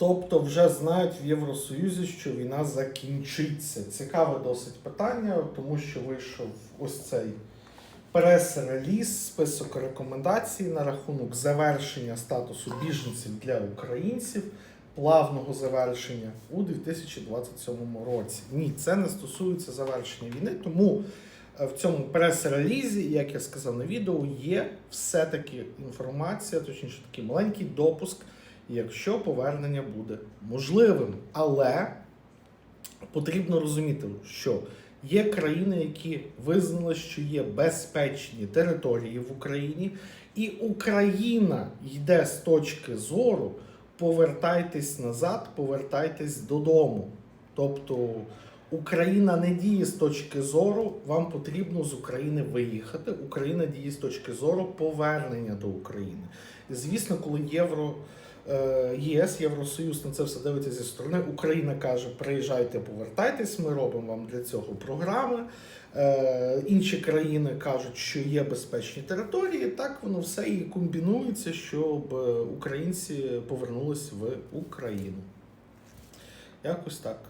Тобто вже знають в Євросоюзі, що війна закінчиться. Цікаве досить питання, тому що вийшов ось цей прес-реліз, список рекомендацій на рахунок завершення статусу біженців для українців, плавного завершення у 2027 році. Ні, це не стосується завершення війни, тому е, в цьому прес-релізі, як я сказав на відео, є все-таки інформація, точніше такий маленький допуск, якщо повернення буде можливим. Але потрібно розуміти, що є країни, які визнали, що є безпечні території в Україні, і Україна йде з точки зору повертайтесь назад, повертайтесь додому. Тобто Україна не діє з точки зору, вам потрібно з України виїхати. Україна діє з точки зору повернення до України. Звісно, коли євро. Е, ЄС, Євросоюз на це все дивиться зі сторони. Україна каже: приїжджайте, повертайтесь, ми робимо вам для цього програми. Е, інші країни кажуть, що є безпечні території. Так воно все і комбінується, щоб е, українці повернулись в Україну. Якось так.